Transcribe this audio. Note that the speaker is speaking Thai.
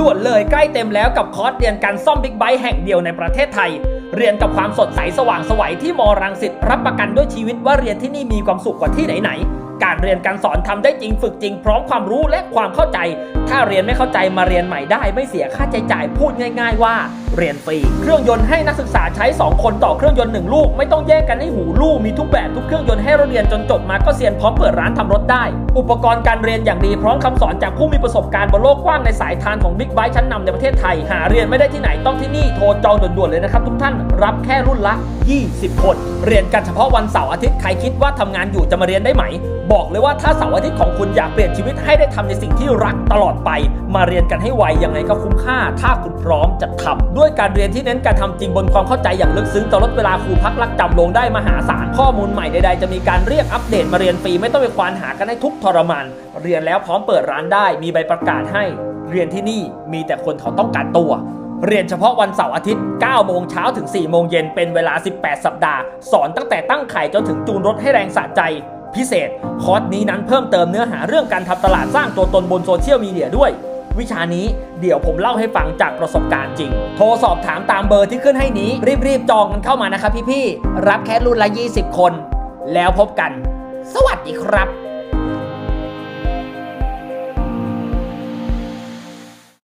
ด่วนเลยใกล้เต็มแล้วกับคอร์สเรียนการซ่อมบิ๊กไบค์แห่งเดียวในประเทศไทย เรียนกับความสดใสสว่างสวัยที่มรังสิตรับประกันด้วยชีวิตว่าเรียนที่นี่มีความสุขกว่าที่ไหนๆการเรียนการสอนทำได้จริงฝึกจริงพร้อมความรู้และความเข้าใจ ถ้าเรียนไม่เข้าใจมาเรียนใหม่ได้ ไม่เสียค่าใช้จ่ายพูดง่าย ๆ ว่าเรียนฟรี เครื่องยนต์ให้นักศึกษาใช้ 2 คนต่อเครื่องยนต์หนึ่งลูก ไม่ต้องแยกกันให้หูลูกมีทุกแบบทุกเครื่องยนต์ให้เราเรียนจนจบมาก็เซียนพร้อมเปิดร้านทำรถได้ อุปกรณ์การเรียนอย่างดีพร้อมคำสอนจากผู้มีประสบการณ์บนโลกกว้างในสายทานของบิ๊กไบค์ชั้นนำในประเทศไทย หาเรียนไม่ได้ที่ไหนต้องที่นี่โทรจองด่วนๆเลยนะครับทุกท่านรับแค่รุ่นละ 20 คน เรียนกันเฉพาะวันเสาร์อาทิตย์ใครคิดว่าทำงานอยู่จะมาเรียนได้ไหม บอกเลยว่าถ้าเสาร์อาทิตย์ของคุณอยากเปลี่ยนชีวิตให้ได้ทำในสิ่งที่รักตลอดไปมาเรียนกันให้ไวยังไงก็คุ้มค่า ถ้าคุณพร้อมจะทำด้วยการเรียนที่เน้นการทำจริงบนความเข้าใจอย่างลึกซึ้งจะลดเวลาครูพักรักจำลงได้มหาศาลข้อมูลใหม่ใดๆ จะมีการเรียกอัปเดตมาเรียนฟรีไม่ต้องไปควานหากันให้ทุกทรมานเรียนแล้วพร้อมเปิดร้านได้ มีใบประกาศให้ เรียนที่นี่มีแต่คนเขาต้องการตัวเรียนเฉพาะวันเสาร์อาทิตย์ 9 โมงเช้าถึง 4 โมงเย็น เป็นเวลา 18 สัปดาห์ สอนตั้งแต่ตั้งไข่จนถึงจูนรถให้แรงสะใจ พิเศษ คอร์สนี้นั้นเพิ่มเติมเนื้อหาเรื่องการทำตลาดสร้างตัวตนบนโซเชียลมีเดียด้วย วิชานี้เดี๋ยวผมเล่าให้ฟังจากประสบการณ์จริง โทรสอบถามตามเบอร์ที่ขึ้นให้นี้ รีบๆจองกันเข้ามานะครับพี่ๆรับแค่รุ่นละ 20 คน แล้วพบกัน สวัสดีครับ